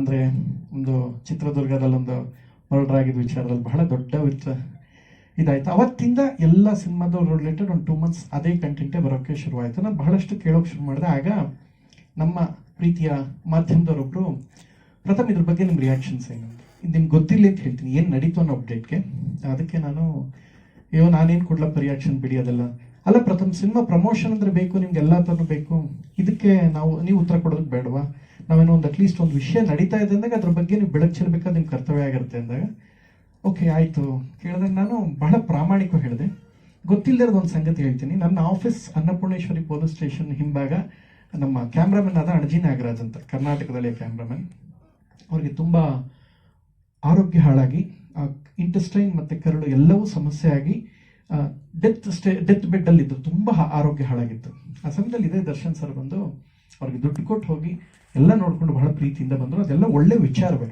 ಅಂದ್ರೆ ಒಂದು ಚಿತ್ರದುರ್ಗದಲ್ಲೊಂದು ಮರ್ಡರ್ ಆಗಿದ್ದ ವಿಚಾರದಲ್ಲಿ ಬಹಳ ದೊಡ್ಡ ವಿಚ ಇದಾಯ್ತು. ಅವತ್ತಿಂದ ಎಲ್ಲ ಸಿನಿಮಾದ ರಿಲೇಟೆಡ್ ಒಂದು ಟೂ ಮಂತ್ಸ್ ಅದೇ ಕಂಟೆಂಟೇ ಬರೋಕ್ಕೆ ಶುರುವಾಯಿತು. ನಾನು ಬಹಳಷ್ಟು ಕೇಳೋಕೆ ಶುರು ಮಾಡಿದೆ. ಆಗ ನಮ್ಮ ಪ್ರೀತಿಯ ಮಾಧ್ಯಮದವರೊಬ್ಬರು ಪ್ರಥಮ, ಇದ್ರ ಬಗ್ಗೆ ನಿಮ್ಮ ರಿಯಾಕ್ಷನ್ಸ್ ಏನು? ಇದು ನಿಮ್ಗೆ ಗೊತ್ತಿಲ್ಲ ಅಂತ ಹೇಳ್ತೀನಿ. ಏನು ನಡೀತು ಅನ್ನೋ ಅಪ್ಡೇಟ್ಗೆ ಅದಕ್ಕೆ ನಾನು, ಅಯ್ಯೋ, ನಾನೇನು ಕೊಡ್ಲಪ್ಪ ರಿಯಾಕ್ಷನ್ ಬಿಡಿ ಅದೆಲ್ಲ. ಅಲ್ಲ, ಪ್ರಥಮ, ಸಿನಿಮಾ ಪ್ರಮೋಷನ್ ಅಂದ್ರೆ ಬೇಕು, ನಿಮ್ಗೆ ಎಲ್ಲ ಥರನೂ ಬೇಕು. ಇದಕ್ಕೆ ನಾವು, ನೀವು ಉತ್ತರ ಕೊಡೋದು ಬೇಡವಾ? ನಾವೇನೋ ಒಂದು ಅಟ್ಲೀಸ್ಟ್ ಒಂದು ವಿಷಯ ನಡೀತಾ ಇದೆ ಅಂದಾಗ ಅದ್ರ ಬಗ್ಗೆ ನೀವು ಬೆಳಕು ನಿಮ್ಮ ಕರ್ತವ್ಯ ಆಗಿರುತ್ತೆ ಅಂದಾಗ ಓಕೆ ಆಯಿತು. ಕೇಳಿದಾಗ ನಾನು ಬಹಳ ಪ್ರಾಮಾಣಿಕ ಹೇಳಿದೆ. ಗೊತ್ತಿಲ್ಲದ ಒಂದು ಸಂಗತಿ ಹೇಳ್ತೀನಿ. ನನ್ನ ಆಫೀಸ್ ಅನ್ನಪೂರ್ಣೇಶ್ವರಿ ಪೊಲೀಸ್ ಸ್ಟೇಷನ್ ಹಿಂಭಾಗ ನಮ್ಮ ಕ್ಯಾಮ್ರಾಮನ್ ಆದ ಅಣಜಿ ನಾಗರಾಜ್ ಅಂತ ಕರ್ನಾಟಕದಲ್ಲಿ ಕ್ಯಾಮ್ರಾಮನ್. ಅವರಿಗೆ ತುಂಬ ಆರೋಗ್ಯ ಹಾಳಾಗಿ ಇಂಟೆಸ್ಟೈನ್ ಮತ್ತು ಕರಳು ಎಲ್ಲವೂ ಸಮಸ್ಯೆ ಆಗಿ ಡೆತ್ ಸ್ಟೇ ಡೆತ್ ಬೆಡ್ಡಲ್ಲಿದ್ದರು ತುಂಬ ಆರೋಗ್ಯ ಹಾಳಾಗಿತ್ತು. ಆ ಸಮಯದಲ್ಲಿ ಇದೇ ದರ್ಶನ್ ಸರ್ ಬಂದು ಅವ್ರಿಗೆ ದುಡ್ಡು ಕೊಟ್ಟು ಹೋಗಿ ಎಲ್ಲ ನೋಡಿಕೊಂಡು ಬಹಳ ಪ್ರೀತಿಯಿಂದ ಬಂದರು. ಅದೆಲ್ಲ ಒಳ್ಳೆ ವಿಚಾರವೇ.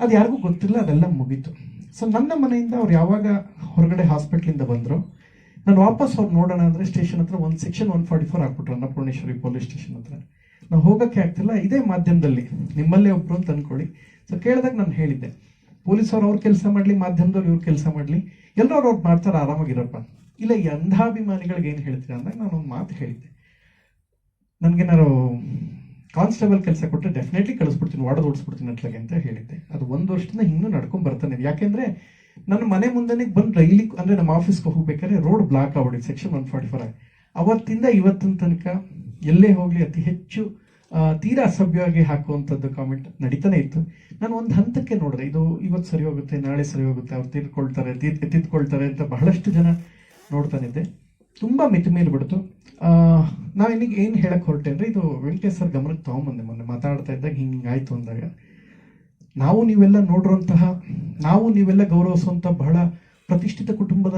ಅದು ಯಾರಿಗೂ ಗೊತ್ತಿಲ್ಲ, ಅದೆಲ್ಲ ಮುಗೀತು. ಸೊ ನನ್ನ ಮನೆಯಿಂದ ಅವ್ರು ಯಾವಾಗ ಹೊರಗಡೆ ಹಾಸ್ಪಿಟ್ಲಿಂದ ಬಂದರು, ನಾನು ವಾಪಸ್ ಅವ್ರು ನೋಡೋಣ ಅಂದರೆ ಸ್ಟೇಷನ್ ಹತ್ರ ಒಂದು ಸೆಕ್ಷನ್ ಒನ್ ಫಾರ್ಟಿ ಫೋರ್ ಹಾಕ್ಬಿಟ್ರು, ಅನ್ನಪೂರ್ಣೇಶ್ವರಿ ಪೊಲೀಸ್ ಸ್ಟೇಷನ್ ಹತ್ರ. ನಾವು ಹೋಗೋಕ್ಕೆ ಆಗ್ತಿಲ್ಲ, ಇದೇ ಮಾಧ್ಯಮದಲ್ಲಿ. ನಿಮ್ಮಲ್ಲೇ ಒಬ್ಬರು ಅಂತ ಅಂದ್ಕೊಳ್ಳಿ ಸೊ ಕೇಳಿದಾಗ ನಾನು ಹೇಳಿದ್ದೆ, ಪೊಲೀಸವ್ರು ಅವ್ರ ಕೆಲಸ ಮಾಡಲಿ, ಮಾಧ್ಯಮದವ್ರು ಇವ್ರ ಕೆಲಸ ಮಾಡಲಿ. ಎಲ್ಲರೂ ಅವ್ರು ಮಾಡ್ತಾರೆ, ಆರಾಮಾಗಿರಪ್ಪ. ಇಲ್ಲ, ಈ ಅಂಧಾಭಿಮಾನಿಗಳಿಗೆ ಏನು ಹೇಳ್ತೀರಾ ಅಂದಾಗ ನಾನು ಒಂದು ಮಾತು ಹೇಳಿದ್ದೆ ನನಗೇನಾರು ಕಾನ್ಸ್ಟೇಬಲ್ ಕೆಲಸ ಕೊಟ್ಟರೆ ಡೆಫಿನೆಟ್ಲಿ ಕಳಿಸ್ಬಿಡ್ತೀನಿ ವಾರ್ಡ್ ಓಡಿಸ್ಬಿಡ್ತೀನಿ ಅಟ್ಲಾಗೆ ಅಂತ ಹೇಳಿದ್ದೆ. ಅದು ಒಂದು ವರ್ಷದಿಂದ ಇನ್ನೂ ನಡ್ಕೊಂಡು ಬರ್ತಾನೆ ಯಾಕೆಂದರೆ ನನ್ನ ಮನೆ ಮುಂದೆನೆ ಬಂದು ರೈಲಿ ಅಂದರೆ ನಮ್ಮ ಆಫೀಸ್ಗೆ ಹೋಗ್ಬೇಕಾದ್ರೆ ರೋಡ್ ಬ್ಲಾಕ್ ಆಗ್ಬಿಡಿ ಸೆಕ್ಷನ್ ಒನ್ ಫಾರ್ಟಿ ಫೋರ್ ಅವತ್ತಿಂದ ಇವತ್ತಿನ ತನಕ ಎಲ್ಲೇ ಹೋಗಲಿ ಅತಿ ಹೆಚ್ಚು ತೀರಾ ಅಸಭ್ಯವಾಗಿ ಹಾಕುವಂಥದ್ದು ಕಾಮೆಂಟ್ ನಡೀತಾನೆ ಇತ್ತು. ನಾನು ಒಂದು ಹಂತಕ್ಕೆ ನೋಡಿದೆ. ಇದು ಇವತ್ತು ಸರಿ ಹೋಗುತ್ತೆ, ನಾಳೆ ಸರಿ ಹೋಗುತ್ತೆ, ಅವ್ರು ತೀರ್ಕೊಳ್ತಾರೆ ತೀರ್ ಅಂತ ಬಹಳಷ್ಟು ಜನ ನೋಡ್ತಾನಿದ್ದೆ ತುಂಬಾ ಮಿತಿ ಮೀರಿಬಿಡ್ತು ನಾವು ಇಲ್ಲಿಗೆ ಏನು ಹೇಳಕ್ಕೆ ಹೊರಟೆ ಅಂದ್ರೆ ಇದು ವೆಂಕಟೇಶ್ ಸರ್ ಗಮನಕ್ಕೆ ತೊಗೊಂಬಂದೆ ಮೊನ್ನೆ ಮಾತಾಡ್ತಾ ಇದ್ದಾಗ ಹಿಂಗೆ ಆಯಿತು ಅಂದಾಗ. ನಾವು ನೀವೆಲ್ಲ ನೋಡಿರುವಂತಹ ನಾವು ನೀವೆಲ್ಲ ಗೌರವಿಸುವಂಥ ಬಹಳ ಪ್ರತಿಷ್ಠಿತ ಕುಟುಂಬದ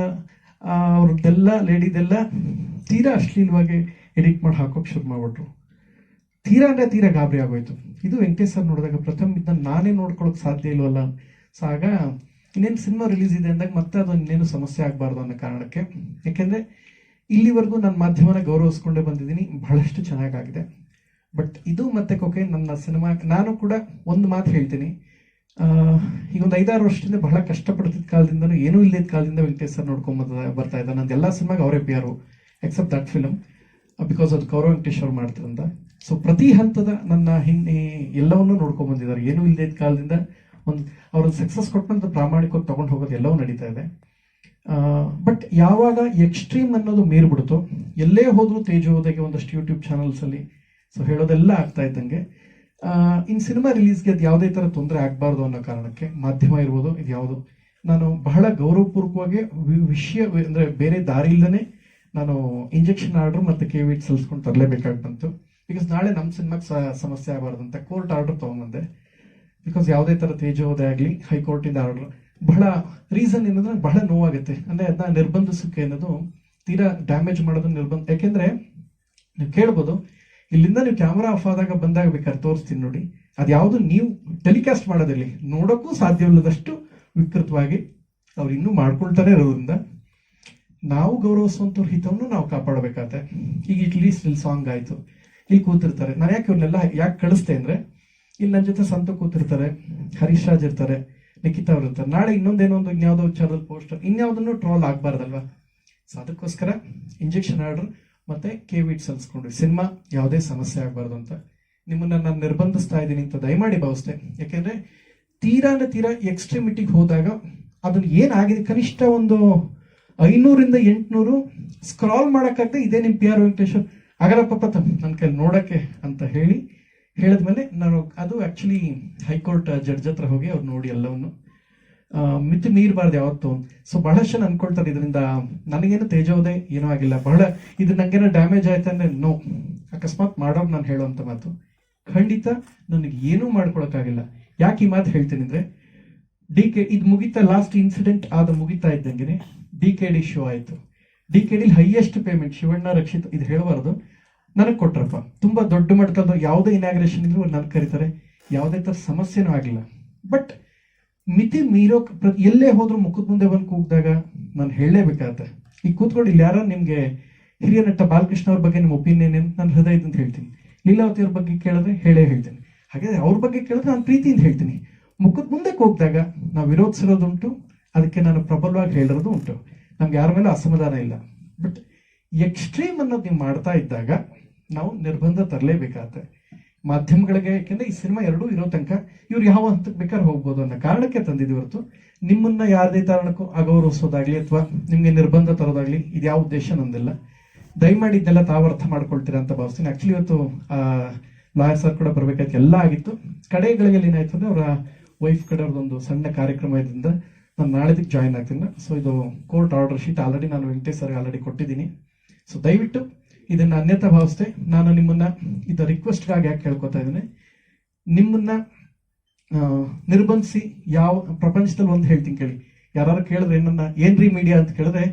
ಅವ್ರದ್ದೆಲ್ಲ, ಲೇಡಿದೆಲ್ಲ ತೀರಾ ಅಶ್ಲೀಲವಾಗಿ ಎಡಿಟ್ ಮಾಡಿ ಹಾಕೋಕೆ ಶುರು ಮಾಡ್ಬಿಟ್ರು. ತೀರಾ ಅಂದರೆ ತೀರಾ ಗಾಬರಿ ಆಗೋಯ್ತು. ಇದು ವೆಂಕಟೇಶ್ ಸರ್ ನೋಡಿದಾಗ ಪ್ರಥಮ ಇದನ್ನ ನಾನೇ ನೋಡ್ಕೊಳಕ್ಕೆ ಸಾಧ್ಯ ಇಲ್ವಲ್ಲ. ಸೊ ಆಗ ಇನ್ನೇನು ಸಿನಿಮಾ ರಿಲೀಸ್ ಇದೆ ಅಂದಾಗ ಮತ್ತೆ ಅದು ಇನ್ನೇನು ಸಮಸ್ಯೆ ಆಗಬಾರ್ದು ಅನ್ನೋ ಕಾರಣಕ್ಕೆ. ಯಾಕೆಂದ್ರೆ ಇಲ್ಲಿವರೆಗೂ ನನ್ನ ಮಾಧ್ಯಮನ ಗೌರವಿಸ್ಕೊಂಡೇ ಬಂದಿದ್ದೀನಿ. ಬಹಳಷ್ಟು ಚೆನ್ನಾಗಾಗಿದೆ. ಬಟ್ ಇದು ಮತ್ತೆ ಕೊಕೆ ನನ್ನ ಸಿನಿಮಾ, ನಾನು ಕೂಡ ಒಂದು ಮಾತು ಹೇಳ್ತೀನಿ. ಈಗ ಒಂದು ಐದಾರು ವರ್ಷದಿಂದ ಬಹಳ ಕಷ್ಟಪಡ್ತಿದ್ದ ಕಾಲದಿಂದಲೂ ಏನೂ ಇಲ್ಲದ ಕಾಲದಿಂದ ವೆಂಕಟೇಶ್ ಸರ್ ನೋಡ್ಕೊಂಡ್ ಬರ್ತಾ ಇದ್ದ ನಂದು ಎಲ್ಲ ಸಿನಿಮಾಗೆ ಅವರೇ ಪಿ ಆರು ಎಕ್ಸೆಪ್ಟ್ ದಟ್ ಫಿಲಮ್ ಬಿಕಾಸ್ ಅದು ಗೌರವ ವೆಂಕಟೇಶ್ ಅವ್ರು ಮಾಡ್ತಾರಂತ ಸೊ ಪ್ರತಿ ಹಂತದ ನನ್ನ ಹಿಂದೆ ಎಲ್ಲವನ್ನೂ ನೋಡ್ಕೊಂಡ್ ಬಂದಿದ್ದಾರೆ. ಏನೂ ಇಲ್ಲದ ಕಾಲದಿಂದ ಒಂದು ಅವ್ರನ್ನ ಸಕ್ಸಸ್ ಕೊಟ್ಟಂತ ಪ್ರಾಮಾಣಿಕವಾಗಿ ತಗೊಂಡು ಹೋಗೋದು ಎಲ್ಲವೂ ನಡೀತಾ ಇದೆ. ಬಟ್ ಯಾವಾಗ ಎಕ್ಸ್ಟ್ರೀಮ್ ಅನ್ನೋದು ಮೇರ್ಬಿಡ್ತೋ ಎಲ್ಲೇ ಹೋದರೂ ತೇಜೋದಕ್ಕೆ ಒಂದಷ್ಟು ಯೂಟ್ಯೂಬ್ ಚಾನಲ್ಸಲ್ಲಿ ಸೊ ಹೇಳೋದೆಲ್ಲ ಆಗ್ತಾ ಇದ್ದಂಗೆ. ಇನ್ನು ಇನ್ ಸಿನಿಮಾ ರಿಲೀಸ್ಗೆ ಅದು ಯಾವುದೇ ಥರ ತೊಂದರೆ ಆಗಬಾರ್ದು ಅನ್ನೋ ಕಾರಣಕ್ಕೆ ಮಾಧ್ಯಮ ಇರ್ಬೋದು, ಇದು ಯಾವುದು. ನಾನು ಬಹಳ ಗೌರವಪೂರ್ವಕವಾಗಿ ವಿಷಯ, ಅಂದರೆ ಬೇರೆ ದಾರಿ ಇಲ್ಲದೇ ನಾನು ಇಂಜೆಕ್ಷನ್ ಆರ್ಡ್ರ್ ಮತ್ತು ಕೆ ವಿಟ್ ಸಲ್ಲಿಸ್ಕೊಂಡು ತರಲೇಬೇಕಾಗಿ ಬಂತು ಬಿಕಾಸ್ ನಾಳೆ ನಮ್ಮ ಸಿನಿಮಾಗೆ ಸಮಸ್ಯೆ ಆಗಬಾರ್ದು ಅಂತ ಕೋರ್ಟ್ ಆರ್ಡರ್ ತಗೊಂಬಂದೆ. ಬಿಕಾಸ್ ಯಾವುದೇ ಥರ ತೇಜೋದೇ ಆಗಲಿ ಹೈಕೋರ್ಟಿಂದ ಆರ್ಡರ್ ಬಹಳ ರೀಸನ್ ಏನಂದ್ರೆ ಬಹಳ ನೋವಾಗುತ್ತೆ. ಅಂದ್ರೆ ಅದನ್ನ ನಿರ್ಬಂಧಿಸಕ್ಕೆ ಅನ್ನೋದು ತೀರಾ ಡ್ಯಾಮೇಜ್ ಮಾಡೋದು ನಿರ್ಬಂಧ. ಯಾಕೆಂದ್ರೆ ನೀವು ಕೇಳ್ಬೋದು, ಇಲ್ಲಿಂದ ನೀವು ಕ್ಯಾಮ್ರಾ ಆಫ್ ಆದಾಗ ಬಂದಾಗ ಬೇಕಾದ್ರೆ ತೋರಿಸ್ತೀನಿ ನೋಡಿ. ಅದ್ಯಾವುದು ನೀವು ಟೆಲಿಕಾಸ್ಟ್ ಮಾಡೋದಿರಲಿ ನೋಡೋಕ್ಕೂ ಸಾಧ್ಯವಿಲ್ಲದಷ್ಟು ವಿಕೃತವಾಗಿ ಅವ್ರು ಇನ್ನೂ ಮಾಡ್ಕೊಳ್ತಾನೆ ಇರೋದ್ರಿಂದ ನಾವು ಗೌರವಿಸುವಂಥವ್ರ ಹಿತವನ್ನು ನಾವು ಕಾಪಾಡಬೇಕಾಗತ್ತೆ ಈಗ ಅಟ್ಲೀಸ್ಟ್ ಇಲ್ಲಿ ಸಾಂಗ್ ಆಯಿತು. ಇಲ್ಲಿ ಕೂತಿರ್ತಾರೆ. ನಾನು ಯಾಕೆ ಇವ್ರನ್ನೆಲ್ಲ ಯಾಕೆ ಕಳಿಸ್ತೆ ಅಂದರೆ, ಇಲ್ಲಿ ನನ್ನ ಜೊತೆ ಸಂತ ಕೂತಿರ್ತಾರೆ, ಹರೀಶ್ ರಾಜ್ ಇರ್ತಾರೆ ನಿಖಿತಾ ವೃತ್ತ ನಾಳೆ ಇನ್ನೊಂದೇನೋ ಒಂದು ಇನ್ಯಾವುದೋ ವಿಚಾರದಲ್ಲಿ ಪೋಸ್ಟರ್ ಇನ್ಯಾವುದನ್ನು ಟ್ರೋಲ್ ಆಗಬಾರ್ದಲ್ವಾ? ಸೊ ಅದಕ್ಕೋಸ್ಕರ ಇಂಜೆಕ್ಷನ್ ಆರ್ಡರ್ ಮತ್ತೆ ಕೆ ವಿಟ್ ಸಲ್ಸ್ಕೊಂಡ್ವಿ ಸಿನಿಮಾ ಯಾವುದೇ ಸಮಸ್ಯೆ ಆಗಬಾರ್ದು ಅಂತ. ನಿಮ್ಮನ್ನ ನಾನು ನಿರ್ಬಂಧಿಸ್ತಾ ಇದ್ದೀನಿ ಅಂತ ದಯಮಾಡಿ ಭಾವಿಸ್ತೆ ಯಾಕೆಂದ್ರೆ ತೀರಾ ಅಂದ್ರೆ ತೀರಾ ಎಕ್ಸ್ಟ್ರೀಮಿಟಿಗೆ ಹೋದಾಗ ಅದನ್ನ ಏನಾಗಿದೆ? ಕನಿಷ್ಠ ಒಂದು ಐನೂರಿಂದ ಎಂಟುನೂರು ಸ್ಕ್ರಾಲ್ ಮಾಡೋಕ್ಕಾಗದೆ ಇದೇ ನಿಮ್ಮ ಪಿ ಆರ್ ವೆಂಕಟೇಶ್ವರ್. ಆಗಲ್ಲಪ್ಪ ಪ್ರಥಮ್ ನನ್ನ ಕೈಲಿ ನೋಡೋಕ್ಕೆ ಅಂತ ಹೇಳಿ ಹೇಳಿದ್ಮೇಲೆ ನಾನು ಅದು ಆಕ್ಚುಲಿ ಹೈಕೋರ್ಟ್ ಜಡ್ಜ್ ಹತ್ರ ಹೋಗಿ ಅವ್ರು ನೋಡಿ ಎಲ್ಲವನ್ನು. ಮಿತಿ ಮೀರಬಾರ್ದು ಯಾವತ್ತು ಸೊ ಬಹಳಷ್ಟು ನಾನು ಅನ್ಕೊಳ್ತಾರೆ ಇದರಿಂದ ನನಗೇನು ತೇಜೋದೆ ಏನೂ ಆಗಿಲ್ಲ. ಬಹಳ ಇದು ನಂಗೇನೋ ಡ್ಯಾಮೇಜ್ ಆಯ್ತು ಅಂದರೆ ನೋ ಅಕಸ್ಮಾತ್ ಮಾಡೋರು ನಾನು ಹೇಳೋವಂಥ ಮಾತು. ಖಂಡಿತ ನನಗೆ ಏನೂ ಮಾಡ್ಕೊಳಕ್ಕಾಗಿಲ್ಲ. ಯಾಕೆ ಈ ಮಾತು ಹೇಳ್ತೀನಿ ಅಂದರೆ ಡಿ ಕೆ ಇದು ಮುಗಿತಾ ಲಾಸ್ಟ್ ಇನ್ಸಿಡೆಂಟ್ ಆದ ಮುಗಿತಾ ಇದ್ದಂಗೆ ಡಿ ಕೆ ಡಿ ಶೋ ಆಯಿತು. ಡಿ ಕೆ ಡಿಲಿ ಹೈಯೆಸ್ಟ್ ಪೇಮೆಂಟ್ ಶಿವಣ್ಣ ರಕ್ಷಿತ್ ಇದು ಹೇಳಬಾರ್ದು. ನನಗೆ ಕೊಟ್ರಪ್ಪ. ತುಂಬಾ ದೊಡ್ಡ ಮಟ್ಟದ ಯಾವುದೇ ಇನಾಗ್ರೇಷನ್ ಇದ್ರು ನನಗೆ ಕರೀತಾರೆ. ಯಾವುದೇ ತರ ಸಮಸ್ಯೆನೂ ಆಗಿಲ್ಲ. ಬಟ್ ಮಿತಿ ಮೀರೋ ಎಲ್ಲೇ ಹೋದ್ರು ಮುಖದ ಮುಂದೆ ಬಂದು ಕೂಗ್ದಾಗ ನಾನು ಹೇಳಲೇಬೇಕಾಗತ್ತೆ. ಈಗ ಕೂತ್ಕೊಂಡು ಇಲ್ಲಿ ಯಾರೋ ನಿಮಗೆ ಹಿರಿಯ ನಟ ಬಾಲಕೃಷ್ಣ ಅವ್ರ ಬಗ್ಗೆ ನಿಮ್ಮ ಒಪಿನಿಯನ್ ಏನು? ನಾನು ಹೃದಯದಿಂದ ಹೇಳ್ತೀನಿ. ಲೀಲಾವತಿ ಅವ್ರ ಬಗ್ಗೆ ಕೇಳಿದ್ರೆ ಹೇಳೇ ಹೇಳ್ತೀನಿ. ಹಾಗೆ ಅವ್ರ ಬಗ್ಗೆ ಕೇಳಿದ್ರೆ ನಾನು ಪ್ರೀತಿಯಿಂದ ಹೇಳ್ತೀನಿ. ಮುಖದ ಮುಂದೆ ಹೋಗಿದಾಗ ನಾವು ವಿರೋಧಿಸಿರೋದುಂಟು ಅದಕ್ಕೆ ನಾನು ಪ್ರಬಲವಾಗಿ ಹೇಳಿರೋದು ಉಂಟು. ನಮ್ಗೆ ಯಾರ ಮೇಲೆ ಅಸಮಾಧಾನ ಇಲ್ಲ. ಬಟ್ ಎಕ್ಸ್ಟ್ರೀಮ್ ಅನ್ನೋದು ನೀವು ಮಾಡ್ತಾ ಇದ್ದಾಗ ನಾವು ನಿರ್ಬಂಧ ತರಲೇಬೇಕಾಗತ್ತೆ. ಮಾಧ್ಯಮಗಳಿಗೆ, ಯಾಕೆಂದ್ರೆ ಈ ಸಿನಿಮಾ ಎರಡೂ ಇರೋ ತನಕ ಇವ್ರು ಯಾವ ಹಂತಕ್ಕೆ ಬೇಕಾದ್ರೆ ಹೋಗ್ಬೋದು ಅನ್ನೋ ಕಾರಣಕ್ಕೆ ತಂದಿದ್ದೀವಿ ಹೊರತು. ನಿಮ್ಮನ್ನ ಯಾರದೇ ಕಾರಣಕ್ಕೂ ಅಗೌರವಿಸೋದಾಗ್ಲಿ ಅಥವಾ ನಿಮಗೆ ನಿರ್ಬಂಧ ತರೋದಾಗ್ಲಿ ಇದು ಯಾವ ಉದ್ದೇಶ ನಂದಿಲ್ಲ ದಯಮಾಡಿ ಇದನ್ನೆಲ್ಲ ತಾವು ಅರ್ಥ ಮಾಡ್ಕೊಳ್ತೀರಾ ಅಂತ ಭಾವಿಸ್ತೀನಿ. ಆಕ್ಚುಲಿ ಇವತ್ತು ಲಾಯರ್ ಸರ್ ಕೂಡ ಬರ್ಬೇಕಾಯ್ತು. ಎಲ್ಲ ಆಗಿತ್ತು. ಕಡೆಗಳಿಗೆಲ್ಲ ಏನಾಯ್ತು ಅಂದ್ರೆ ಅವರ ವೈಫ್ ಕಡೆ ಅವ್ರದ್ದೊಂದು ಸಣ್ಣ ಕಾರ್ಯಕ್ರಮ ಇದರಿಂದ ನಾನು ನಾಳೆದಕ್ಕೆ ಜಾಯಿನ್ ಆಗ್ತೀನಿ. ಸೊ ಇದು ಕೋರ್ಟ್ ಆರ್ಡರ್ ಶೀಟ್ ಆಲ್ರೆಡಿ ನಾನು ವೆಂಕಟೇಶ್ ಸರ್ಗೆ ಆಲ್ರೆಡಿ ಕೊಟ್ಟಿದ್ದೀನಿ. ಸೊ ದಯವಿಟ್ಟು ಇದನ್ನ ಅನ್ಯತಾ ಭಾವಿಸ್ತೆ ನಾನು ನಿಮ್ಮನ್ನ ಇದು ರಿಕ್ವೆಸ್ಟ್ಗಾಗಿ ಯಾಕೆ ಕೇಳ್ಕೊತಾ ಇದ್ದೀನಿ. ನಿಮ್ಮನ್ನ ನಿರ್ಬಂಧಿಸಿ ಯಾವ ಪ್ರಪಂಚದಲ್ಲಿ ಒಂದು ಹೇಳ್ತೀನಿ ಕೇಳಿ. ಯಾರು ಕೇಳಿದ್ರೆ ನನ್ನ ಏನ್ರಿ ಮೀಡಿಯಾ ಅಂತ ಕೇಳಿದ್ರೆ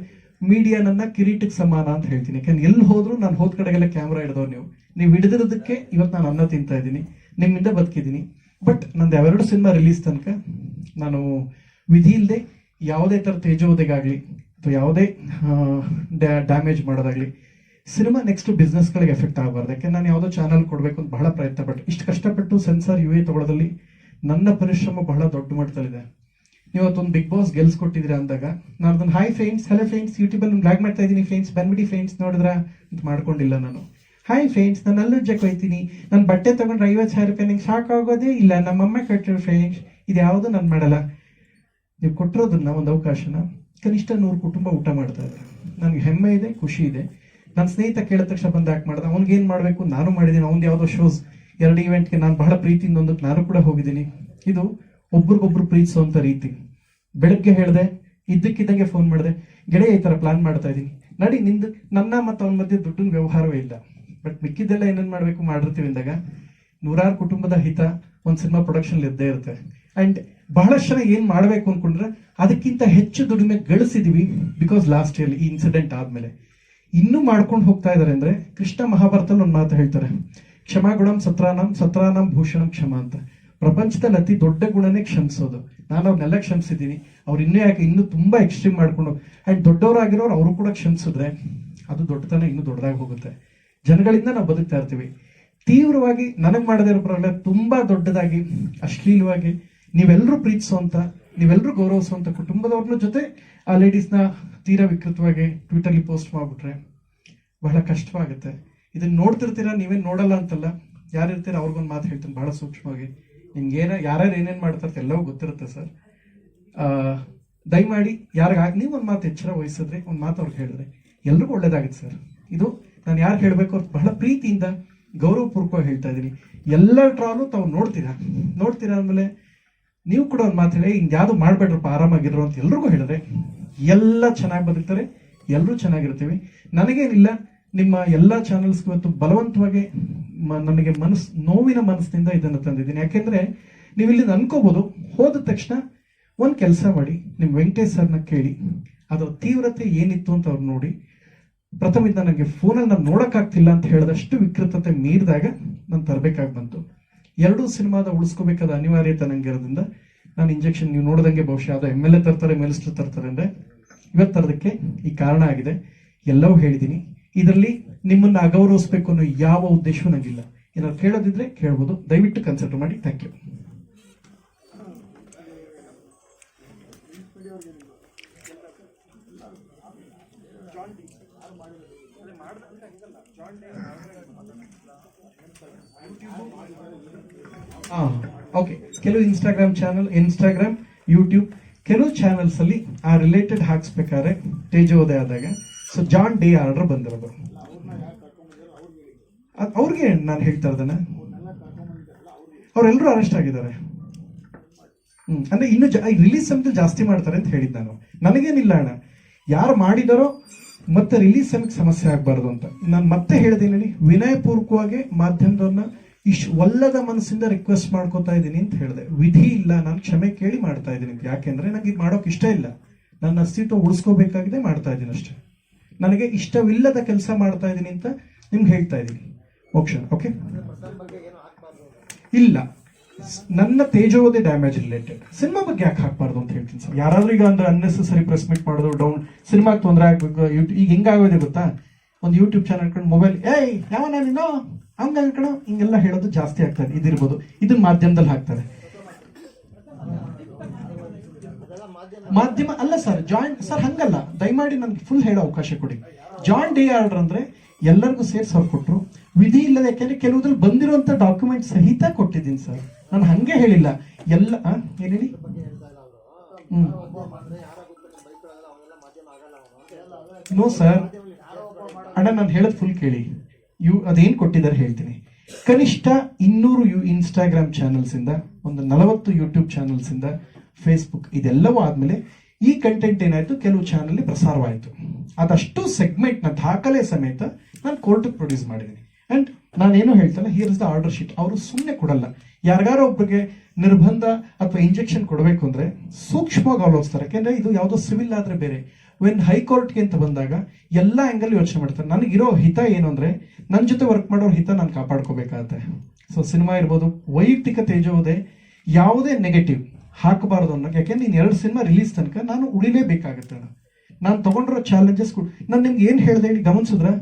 ಮೀಡಿಯಾ ನನ್ನ ಕಿರೀಟಕ್ಕೆ ಸಮಾನ ಅಂತ ಹೇಳ್ತೀನಿ. ಯಾಕಂದ್ರೆ ಎಲ್ಲಿ ಹೋದ್ರು ನಾನು ಹೋದ ಕಡೆಗೆಲ್ಲ ಕ್ಯಾಮ್ರಾ ಹಿಡಿದವ್ ನೀವು. ನೀವು ಹಿಡಿದಿರೋದಕ್ಕೆ ಇವತ್ತು ನಾನು ಅನ್ನ ತಿಂತಾ ಇದ್ದೀನಿ. ನಿಮ್ಮಿಂದ ಬದುಕಿದ್ದೀನಿ. ಬಟ್ ನಂದು ಯಾವೆರಡು ಸಿನಿಮಾ ರಿಲೀಸ್ ತನಕ ನಾನು ವಿಧಿ ಇಲ್ಲದೆ ಯಾವುದೇ ಥರ ತೇಜೋದೆಗಾಗಲಿ ಅಥವಾ ಯಾವುದೇ ಡ್ಯಾಮೇಜ್ ಮಾಡೋದಾಗ್ಲಿ ಸಿನಿಮಾ ನೆಕ್ಸ್ಟ್ ಬಿಸ್ನೆಸ್ಗಳಿಗೆ ಎಫೆಕ್ಟ್ ಆಗಬಾರ್ದು. ಯಾಕೆ ನಾನು ಯಾವುದೋ ಚಾನಲ್ ಕೊಡಬೇಕು ಅಂತ ಬಹಳ ಪ್ರಯತ್ನ ಪಟ್ಟು ಇಷ್ಟು ಕಷ್ಟಪಟ್ಟು ಸೆನ್ಸಾರ್ ಯು ಎ ತಗೊಳ್ಳೋದಲ್ಲಿ ನನ್ನ ಪರಿಶ್ರಮ ಬಹಳ ದೊಡ್ಡ ಮಟ್ಟದಲ್ಲಿದೆ. ನೀವು ಅವತ್ತೊಂದು ಬಿಗ್ ಬಾಸ್ ಗೆಲ್ಸ್ ಗೆಲ್ಸ್ಕೊಟ್ಟಿದ್ದೀರಾ ಅಂದಾಗ, ನಾನು ಅದನ್ನ ಹೈ ಫ್ರೆಂಡ್ಸ್ ಹಲೋ ಫ್ರೆಂಡ್ಸ್ ಯೂಟ್ಯೂಬಲ್ಲಿ ಬ್ಲಾಗ್ ಮಾಡ್ತಾ ಇದ್ದೀನಿ ಫ್ರೆಂಡ್ಸ್ ಬಂದ್ಬಿಡಿ ಫ್ರೆಂಡ್ಸ್ ನೋಡಿದ್ರ? ಅಂತ ಮಾಡ್ಕೊಂಡಿಲ್ಲ ನಾನು. ಹಾಯ್ ಫ್ರೆಂಡ್ಸ್ ನಾನು ಅಲ್ಲುಜ್ಜಕ್ಕೆ ಹೋಯ್ತೀನಿ ನಾನು ಬಟ್ಟೆ ತಗೊಂಡ್ರೆ ಐವತ್ತು ಸಾವಿರ ರೂಪಾಯಿ ನಂಗೆ ಶಾಕ್ ಆಗೋದೇ ಇಲ್ಲ. ನಮ್ಮಮ್ಮ ಕಟ್ಟಿರೋ ಫ್ರೆಂಡ್ಸ್ ಇದು ಯಾವುದೂ ನಾನು ಮಾಡಲ್ಲ. ನೀವು ಕೊಟ್ಟಿರೋದನ್ನ, ಒಂದು ಅವಕಾಶನ ಕನಿಷ್ಠ ನೂರು ಕುಟುಂಬ ಊಟ ಮಾಡ್ತಾ ಇದೆ ನನಗೆ ಹೆಮ್ಮೆ ಇದೆ, ಖುಷಿ ಇದೆ. ನನ್ನ ಸ್ನೇಹಿತ ಕೇಳಿದ ತಕ್ಷಣ ಬಂದು ಯಾಕೆ ಮಾಡ್ದೆ. ಅವ್ನಿಗೆ ಏನು ಮಾಡಬೇಕು? ನಾನು ಮಾಡಿದ್ದೀನಿ ಅವ್ನು ಯಾವುದೋ ಶೋಸ್ ಎರಡು ಇವೆಂಟ್ಗೆ ನಾನು ಬಹಳ ಪ್ರೀತಿಯಿಂದ ಒಂದಕ್ಕೆ ನಾನು ಕೂಡ ಹೋಗಿದ್ದೀನಿ. ಇದು ಒಬ್ರಿಗೊಬ್ರು ಪ್ರೀತಿಸುವಂಥ ರೀತಿ. ಬೆಳಗ್ಗೆ ಹೇಳಿದೆ, ಇದ್ದಕ್ಕಿದ್ದಂಗೆ ಫೋನ್ ಮಾಡಿದೆ. ಗೆಳೆಯ ಈ ಥರ ಪ್ಲಾನ್ ಮಾಡ್ತಾ ಇದ್ದೀನಿ ನಡಿ, ನಿಂದು, ನನ್ನ ಮತ್ತು ಅವನ ಮಧ್ಯೆ ದುಡ್ಡಿನ ವ್ಯವಹಾರವೇ ಇಲ್ಲ. ಬಟ್ ಮಿಕ್ಕಿದ್ದೆಲ್ಲ ಏನೇನು ಮಾಡಬೇಕು ಮಾಡಿರ್ತೀವಿ ಅಂದಾಗ, ನೂರಾರು ಕುಟುಂಬದ ಹಿತ ಒಂದು ಸಿನಿಮಾ ಪ್ರೊಡಕ್ಷನ್ ಇದ್ದೇ ಇರುತ್ತೆ. ಅಂಡ್ ಬಹಳಷ್ಟು ಜನ ಏನ್ ಮಾಡಬೇಕು ಅನ್ಕೊಂಡ್ರೆ, ಅದಕ್ಕಿಂತ ಹೆಚ್ಚು ದುಡಿಮೆ ಗಳಿಸಿದೀವಿ ಬಿಕಾಸ್ ಲಾಸ್ಟ್ ಇಯರ್ ಈ ಇನ್ಸಿಡೆಂಟ್ ಆದ್ಮೇಲೆ. ಇನ್ನೂ ಮಾಡ್ಕೊಂಡು ಹೋಗ್ತಾ ಇದ್ದಾರೆ ಅಂದ್ರೆ ಕೃಷ್ಣ ಮಹಾಭಾರತದಲ್ಲಿ ಒಂದು ಮಾತು ಹೇಳ್ತಾರೆ. ಕ್ಷಮಾಗುಣಂ ಸತ್ರಾನಂ ಸತ್ರಾನಂ ಭೂಷಣಂ ಕ್ಷಮ ಅಂತ. ಪ್ರಪಂಚದಲ್ಲಿ ಅತಿ ದೊಡ್ಡ ಗುಣನೇ ಕ್ಷಮಿಸೋದು. ನಾನು ಅವ್ರನ್ನೆಲ್ಲ ಕ್ಷಮಿಸಿದ್ದೀನಿ. ಅವ್ರು ಇನ್ನೂ ಯಾಕೆ ಇನ್ನೂ ತುಂಬ ಎಕ್ಸ್ಟ್ರೀಮ್ ಮಾಡ್ಕೊಂಡು ಆ್ಯಂಡ್ ದೊಡ್ಡವರಾಗಿರೋರು ಅವರು ಕೂಡ ಕ್ಷಮಿಸಿದ್ರೆ ಅದು ದೊಡ್ಡತನ ಇನ್ನೂ ದೊಡ್ಡದಾಗಿ ಹೋಗುತ್ತೆ. ಜನಗಳಿಂದ ನಾವು ಬದುಕ್ತಾ ಇರ್ತೀವಿ. ತೀವ್ರವಾಗಿ ನನಗೆ ಮಾಡದೇ ಇರೋ ಪರವಾಗಿಲ್ಲ ತುಂಬ ದೊಡ್ಡದಾಗಿ, ಅಶ್ಲೀಲವಾಗಿ ನೀವೆಲ್ಲರೂ ಪ್ರೀತಿಸುವಂತ ನೀವೆಲ್ಲರೂ ಗೌರವಿಸುವಂತ ಕುಟುಂಬದವ್ರನ್ನ ಜೊತೆ ಆ ಲೇಡೀಸ್ನ ತೀರಾ ವಿಕೃತವಾಗಿ ಟ್ವಿಟರ್ಲಿ ಪೋಸ್ಟ್ ಮಾಡಿಬಿಟ್ರೆ ಬಹಳ ಕಷ್ಟವಾಗುತ್ತೆ. ಇದನ್ನ ನೋಡ್ತಿರ್ತೀರಾ, ನೀವೇನು ನೋಡಲ್ಲ ಅಂತಲ್ಲ, ಯಾರಿರ್ತೀರ ಅವ್ರಿಗೊಂದು ಮಾತು ಹೇಳ್ತೀನಿ, ಬಹಳ ಸೂಕ್ಷ್ಮವಾಗಿ. ನಿಮ್ಗೆ ಏನ, ಯಾರ್ಯಾರು ಏನೇನು ಮಾಡ್ತಾರೆ ಎಲ್ಲವೂ ಗೊತ್ತಿರುತ್ತೆ ಸರ್. ದಯಮಾಡಿ ಯಾರಿಗ, ನೀವು ಒಂದು ಮಾತು ಎಚ್ಚರ ವಹಿಸಿದ್ರೆ, ಒಂದು ಮಾತು ಅವ್ರಿಗೆ ಹೇಳಿದ್ರೆ ಎಲ್ರಿಗೂ ಒಳ್ಳೇದಾಗುತ್ತೆ ಸರ್. ಇದು ನಾನು ಯಾರು ಹೇಳಬೇಕು ಅವ್ರು ಬಹಳ ಪ್ರೀತಿಯಿಂದ ಗೌರವಪೂರ್ವಕವಾಗಿ ಹೇಳ್ತಾ ಇದ್ದೀನಿ. ಎಲ್ಲ ಟ್ರಾಲು ತಾವು ನೋಡ್ತೀರಾ? ನೋಡ್ತೀರಾ ಅಂದಮೇಲೆ ನೀವು ಕೂಡ ಒಂದು ಮಾತು ಹೇಳಿ, ಹಿಂಗೆ ಯಾವುದು ಮಾಡಬೇಡ್ರಪ್ಪ ಆರಾಮಾಗಿರೋ ಅಂತ ಎಲ್ರಿಗೂ ಹೇಳಿದ್ರೆ, ಎಲ್ಲ ಚೆನ್ನಾಗಿ ಬದುಕ್ತಾರೆ ಎಲ್ಲರೂ ಚೆನ್ನಾಗಿರ್ತೀವಿ. ನನಗೇನಿಲ್ಲ, ನಿಮ್ಮ ಎಲ್ಲ ಚಾನೆಲ್ಸ್ ಇವತ್ತು ಬಲವಂತವಾಗಿ ನನಗೆ ಮನಸ್, ನೋವಿನ ಮನಸ್ಸಿನಿಂದ ಇದನ್ನು ತಂದಿದ್ದೀನಿ. ಯಾಕೆಂದ್ರೆ ನೀವು ಇಲ್ಲಿ ಅನ್ಕೋಬಹುದು ಹೋದ ತಕ್ಷಣ ಒಂದು ಕೆಲಸ ಮಾಡಿ ನಿಮ್ಮ ವೆಂಕಟೇಶ್ ಸರ್ನ ಕೇಳಿ, ಅದರ ತೀವ್ರತೆ ಏನಿತ್ತು ಅಂತ ಅವ್ರು ನೋಡಿ ಪ್ರಥಮದಿಂದ ನನಗೆ ಫೋನಲ್ಲಿ ನಾನು ನೋಡೋಕ್ಕಾಗ್ತಿಲ್ಲ ಅಂತ ಹೇಳಿದಷ್ಟು ವಿಕೃತತೆ ಮೀರಿದಾಗ ನಾನು ತರಬೇಕಾಗಿ ಬಂತು. ಎರಡೂ ಸಿನಿಮಾದ ಉಳಿಸ್ಕೋಬೇಕಾದ ಅನಿವಾರ್ಯತೆ ನಂಗಿರೋದ್ರಿಂದ ನಾನು ಇಂಜೆಕ್ಷನ್ ನೀವು ನೋಡಿದಂಗೆ ಬಹುಶಃ ಅದು ಎಂ ಎಲ್ ಎ ತರ್ತಾರೆ ಮಿನಿಸ್ಟರ್ ತರ್ತಾರೆ ಅಂದ್ರೆ ಇವತ್ತು ತರೋದಕ್ಕೆ ಈ ಕಾರಣ ಆಗಿದೆ. ಎಲ್ಲವೂ ಹೇಳಿದ್ದೀನಿ. ಇದರಲ್ಲಿ ನಿಮ್ಮನ್ನು ಅಗೌರವಿಸ್ಬೇಕು ಅನ್ನೋ ಯಾವ ಉದ್ದೇಶವೂ ನನಗಿಲ್ಲ ಏನಾದ್ರು ಕೇಳೋದಿದ್ರೆ ಕೇಳ್ಬೋದು. ದಯವಿಟ್ಟು ಕನ್ಸಿಡರ್ ಮಾಡಿ. ಥ್ಯಾಂಕ್ ಯು ಹಾ ಓಕೆ ಕೆಲವು ಇನ್ಸ್ಟಾಗ್ರಾಮ್ ಚಾನಲ್ ಇನ್ಸ್ಟಾಗ್ರಾಮ್ ಯೂಟ್ಯೂಬ್ ಕೆಲವು ಚಾನಲ್ಸ್ ಅಲ್ಲಿ ಆ ರಿಲೇಟೆಡ್ ಹಾಕ್ಸ್ಬೇಕಾದ್ರೆ ತೇಜೋದಯ ಆದಾಗ ಸೊ ಜಾನ್ ಡೇ ಆರ್ಡರ್ ಬಂದಿರೋದು ಅವ್ರಿಗೆ ನಾನು ಹೇಳ್ತಾ ಇದ್ದೇನೆ ಅವರೆಲ್ಲರೂ ಅರೆಸ್ಟ್ ಆಗಿದ್ದಾರೆ. ಹ್ಮ್, ಅಂದ್ರೆ ಇನ್ನು ರಿಲೀಸ್ ಅಂತ ಜಾಸ್ತಿ ಮಾಡ್ತಾರೆ ಅಂತ ಹೇಳಿದ್ ನಾನು. ನನಗೇನಿಲ್ಲ ಅಣ್ಣ. ಯಾರು ಮಾಡಿದಾರೋ ಮತ್ತೆ ರಿಲೀಸ್ ಸಮಯಕ್ಕೆ ಸಮಸ್ಯೆ ಆಗಬಾರ್ದು ಅಂತ. ನಾನು ಮತ್ತೆ ಹೇಳಿದೆ ಹೇಳಿ, ವಿನಯಪೂರ್ವಕವಾಗಿ ಮಾಧ್ಯಮದವ್ರನ್ನ ಇಶ್ ಒಲ್ಲದ ಮನಸ್ಸಿಂದ ರಿಕ್ವೆಸ್ಟ್ ಮಾಡ್ಕೋತಾ ಇದ್ದೀನಿ ಅಂತ ಹೇಳಿದೆ. ವಿಧಿ ಇಲ್ಲ, ನಾನು ಕ್ಷಮೆ ಕೇಳಿ ಮಾಡ್ತಾ ಇದ್ದೀನಿ ಯಾಕೆಂದ್ರೆ ನನಗೆ ಇದು ಮಾಡೋಕೆ ಇಷ್ಟ ಇಲ್ಲ. ನನ್ನ ಅಸ್ತಿತ್ವ ಉಳಿಸ್ಕೋಬೇಕಾಗಿದೆ ಮಾಡ್ತಾ ಇದ್ದೀನಿ ಅಷ್ಟೇ. ನನಗೆ ಇಷ್ಟವಿಲ್ಲದ ಕೆಲಸ ಮಾಡ್ತಾ ಇದ್ದೀನಿ ಅಂತ ನಿಮ್ಗೆ ಹೇಳ್ತಾ ಇದ್ದೀನಿ ಮೋಕ್ಷ ಓಕೆ ಇಲ್ಲ. ನನ್ನ ತೇಜೋದೆ ಡ್ಯಾಮೇಜ್ ರಿಲೇಟೆಡ್ ಸಿನಿಮಾ ಬಗ್ಗೆ ಯಾಕೆ ಹಾಕ್ಬಾರ್ದು ಅಂತ ಹೇಳ್ತೀನಿ ಸರ್. ಯಾರಾದ್ರೂ ಈಗ ಅಂದ್ರೆ ಅನ್ನೆಸೆಸರಿ ಪ್ರೆಸ್ ಮೀಟ್ ಮಾಡೋದು ಡೌನ್ ಸಿನಿಮಾಗೆ ತೊಂದರೆ ಆಗ್ಬೇಕು ಈಗ ಹೆಂಗಾಗೋದೆ ಗೊತ್ತಾ? ಒಂದು ಯೂಟ್ಯೂಬ್ ಚಾನಲ್ ಇಟ್ಕೊಂಡು ಮೊಬೈಲ್ ಏಯ್ ಯಾವ ನೀನು? ಹಂಗ ಕಣ, ಹಿಂಗೆಲ್ಲ ಹೇಳೋದು ಜಾಸ್ತಿ ಆಗ್ತದೆ, ಇದಿರ್ಬೋದು. ಇದನ್ನ ಮಾಧ್ಯಮದಲ್ಲಿ ಹಾಕ್ತಾರೆ. ಮಾಧ್ಯಮ ಅಲ್ಲ ಸರ್ ಜಾಯಿಂಟ್ ಸರ್, ಹಂಗಲ್ಲ. ದಯಮಾಡಿ ನನ್ಗೆ ಫುಲ್ ಹೇಳೋ ಅವಕಾಶ ಕೊಡಿ. ಜಾಯಿಂಟ್ ಡಿ ಆರ್ಡರ್ ಅಂದ್ರೆ ಎಲ್ಲರಿಗೂ ಸೇರ್ಸಿ ಅವ್ರು ಕೊಟ್ಟರು ವಿಧಿ ಇಲ್ಲದೆ ಯಾಕೆಂದ್ರೆ ಕೆಲವುದ್ರಲ್ಲಿ ಬಂದಿರುವಂತ ಡಾಕ್ಯುಮೆಂಟ್ ಸಹಿತ ಕೊಟ್ಟಿದ್ದೀನಿ ಸರ್. ನಾನು ಹಂಗೆ ಹೇಳಿಲ್ಲ. ಎಲ್ಲ ಏನೇಳಿ ಹ್ಮ್. ನೋ ಸರ್ ಅಣ್ಣ, ನಾನು ಹೇಳೋದು ಫುಲ್ ಕೇಳಿ. ಯು ಅದೇನ್ ಕೊಟ್ಟಿದ್ದಾರೆ ಹೇಳ್ತೀನಿ. ಕನಿಷ್ಠ ಇನ್ನೂರು ಯು ಇನ್ಸ್ಟಾಗ್ರಾಮ್ ಚಾನಲ್ಸಿಂದ ಒಂದು ನಲವತ್ತು ಯೂಟ್ಯೂಬ್ ಚಾನಲ್ಸಿಂದ ಫೇಸ್ಬುಕ್ ಇದೆಲ್ಲವೂ ಆದ್ಮೇಲೆ ಈ ಕಂಟೆಂಟ್ ಏನಾಯ್ತು? ಕೆಲವು ಚಾನಲ್ ಪ್ರಸಾರವಾಯಿತು. ಅದಷ್ಟು ಸೆಗ್ಮೆಂಟ್ನ ದಾಖಲೆ ಸಮೇತ ನಾನು ಕೋರ್ಟ್ ಪ್ರೊಡ್ಯೂಸ್ ಮಾಡಿದ್ದೀನಿ. ಅಂಡ್ ನಾನೇನು ಹೇಳ್ತಲ್ಲ here is the order sheet ಅವರು ಸುಮ್ಮನೆ ಕೊಡಲ್ಲ. ಯಾರಿಗಾರೋ ಒಬ್ಬರಿಗೆ ನಿರ್ಬಂಧ ಅಥವಾ ಇಂಜೆಕ್ಷನ್ ಕೊಡಬೇಕು ಅಂದ್ರೆ ಸೂಕ್ಷ್ಮವಾಗಿ ಆಲೋಚಿಸ್ತಾರೆ ಯಾಕೆಂದರೆ ಇದು ಯಾವುದೋ ಸಿವಿಲ್ ಆದ್ರೆ ಬೇರೆ. ವೆನ್ ಹೈಕೋರ್ಟ್ಗೆ ಅಂತ ಬಂದಾಗ ಎಲ್ಲ ಆಂಗಲ್ ಯೋಚನೆ ಮಾಡ್ತಾರೆ. ನನಗಿರೋ ಹಿತ ಏನು ಅಂದ್ರೆ ನನ್ನ ಜೊತೆ ವರ್ಕ್ ಮಾಡೋರ ಹಿತ ನಾನು ಕಾಪಾಡ್ಕೋಬೇಕಾಗತ್ತೆ. ಸೊ ಸಿನಿಮಾ ಇರ್ಬೋದು, ವೈಯಕ್ತಿಕ ತೇಜೋದೆ ಯಾವುದೇ ನೆಗೆಟಿವ್ ಹಾಕಬಾರದು ಅನ್ನೋಕ್ಕೆ ಯಾಕೆಂದ್ರೆ ನೀನು ಎರಡು ಸಿನಿಮಾ ರಿಲೀಸ್ ತನಕ ನಾನು ಉಳಿಲೇಬೇಕಾಗುತ್ತೆ. ನಾನು ತೊಗೊಂಡಿರೋ ಚಾಲೆಂಜಸ್ ನಾನು ನಿಮ್ಗೆ ಏನು ಹೇಳ್ದೆ ಹೇಳಿ ಗಮನಿಸಿದ್ರೆ?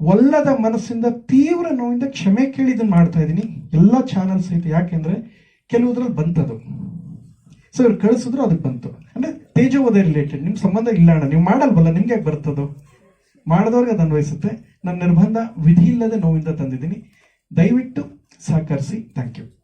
ಒಲ್ಲದ ಮನಸ್ಸಿಂದ ತೀವ್ರ ನೋವಿಂದ ಕ್ಷಮೆ ಕೇಳಿ ಇದನ್ನು ಮಾಡ್ತಾ ಇದ್ದೀನಿ ಎಲ್ಲ ಚಾನಲ್ಸ್ ಐತೆ. ಯಾಕೆಂದ್ರೆ ಕೆಲವುದ್ರಲ್ಲಿ ಬಂತದು. ಸೊ ಇವ್ರು ಕಳಿಸಿದ್ರು, ಅದಕ್ಕೆ ಬಂತು. ಅಂದ್ರೆ ತೇಜೋವಧೆ ರಿಲೇಟೆಡ್ ನಿಮ್ಮ ಸಂಬಂಧ ಇಲ್ಲ ಅಣ್ಣ. ನೀವು ಮಾಡಲ್ವಲ್ಲ, ನಿಮ್ಗೆ ಯಾಕೆ ಬರ್ತದೋ? ಮಾಡಿದವ್ರಿಗೆ ಅದು ಅನ್ವಯಿಸುತ್ತೆ. ನನ್ನ ನಿರ್ಬಂಧ ವಿಧಿ ಇಲ್ಲದೆ ನೋವಿಂದ ತಂದಿದ್ದೀನಿ. ದಯವಿಟ್ಟು ಸಹಕರಿಸಿ. Thank you